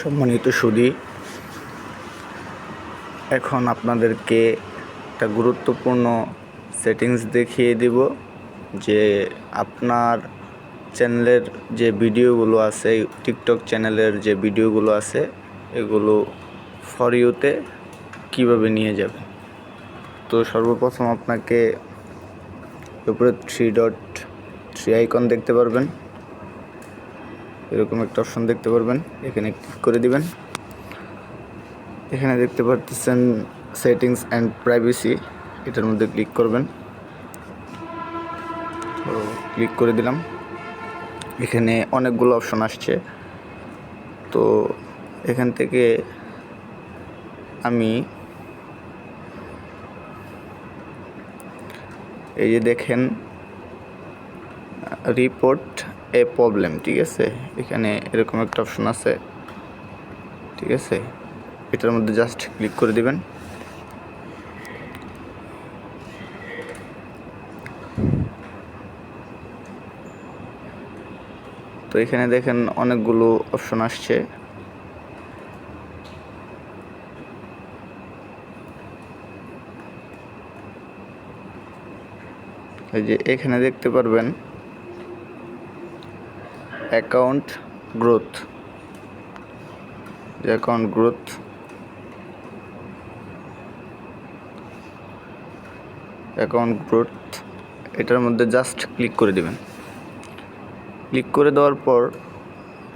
সম্মানিত সুদী, এখন আপনাদেরকে একটা গুরুত্বপূর্ণ সেটিংস দেখিয়ে দিব যে আপনার চ্যানেলের যে ভিডিওগুলো আছে টিকটক চ্যানেলের যে ভিডিওগুলো আছে, এগুলো ফর ইউতে কীভাবে নিয়ে যাবে? তো সর্বপ্রথম আপনাকে উপরে থ্রি ডট থ্রি আইকন দেখতে পারবেন। এরকম একটা অপশন দেখতে পারবেন। এখানে ক্লিক করে দিবেন। এখানে দেখতে পাচ্ছেন সেটিংস অ্যান্ড প্রাইভেসি এটার মধ্যে ক্লিক করবেন। তো ক্লিক করে দিলাম। এখানে অনেকগুলো অপশন আসছে। তো এখান থেকে আমি এই যে দেখেন রিপোর্ট এ প্রবলেম ঠিক আছে? এখানে এরকম একটা অপশন আছে, ঠিক আছে? এটার মধ্যে জাস্ট ক্লিক করে দিবেন। তো এখানে দেখেন অনেকগুলো অপশন আসছে। এই যে এখানে দেখতে পারবেন অ্যাকাউন্ট গ্রোথ। যে অ্যাকাউন্ট গ্রোথ অ্যাকাউন্ট গ্রোথ, এটার মধ্যে জাস্ট ক্লিক করে দিবেন। ক্লিক করে দেওয়ার পর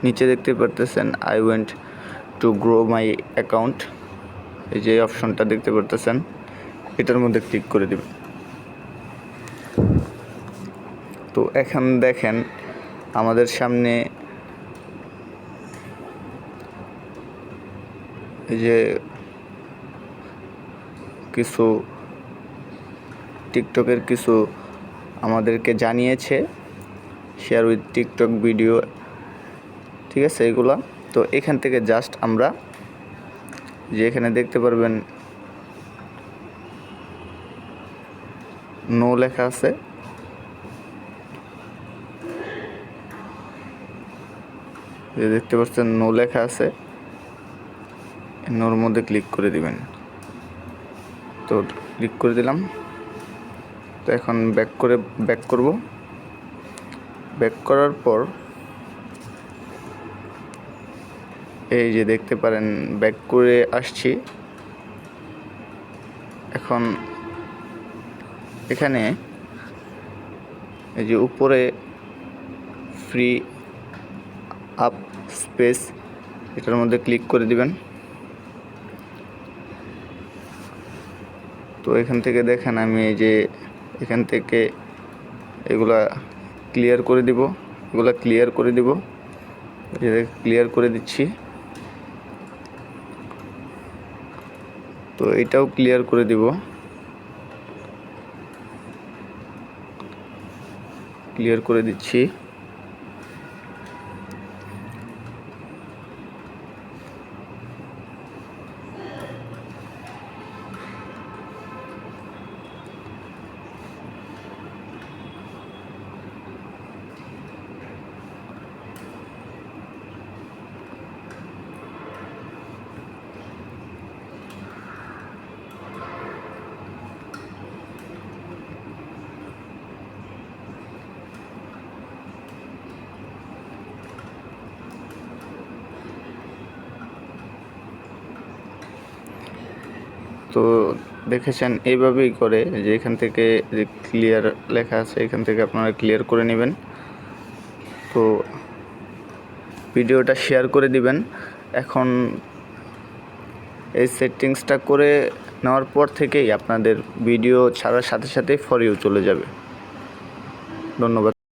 নিচে দেখতে পারতেছেন I went to grow my account এই যে অপশনটা দেখতে পারতেছেন, এটার মধ্যে ক্লিক করে দিবেন। তো এখন দেখেন আমাদের সামনে যে কিছু টিকটকের কিছু আমাদেরকে জানিয়েছে শেয়ার উইথ টিকটক ভিডিও ঠিক আছে, এগুলা। তো এখান থেকে জাস্ট আমরা যে এখানে দেখতে পারবেন নো লেখা আছে। যে দেখতে পাচ্ছেন নো লেখা আছে। নোর মধ্যে ক্লিক করে দিবেন। তো ক্লিক করে দিলাম। তো এখন ব্যাক করে, ব্যাক করব। ব্যাক করার পর এই যে দেখতে পারেন, ব্যাক করে আসছি। এখন এখানে এই যে উপরে ফ্রি আপ স্পেস এটার মধ্যে ক্লিক করে দিবেন। তো এখান থেকে দেখেন আমি এই যে এখান থেকে এগুলা ক্লিয়ার করে দিব, এগুলা ক্লিয়ার করে দিব। ক্লিয়ার করে দিচ্ছি। তো এটাও ক্লিয়ার করে দিব। ক্লিয়ার করে দিচ্ছি। তো দেখেছেন এইভাবেই করে, যে এখান থেকে যে ক্লিয়ার লেখা আছে, এখান থেকে আপনারা ক্লিয়ার করে নেবেন। তো ভিডিওটা শেয়ার করে দিবেন। এখন এই সেটিংসটা করে নেওয়ার পর থেকেই আপনাদের ভিডিও ছাড়ার সাথে সাথেই ফর ইউ চলে যাবে। ধন্যবাদ।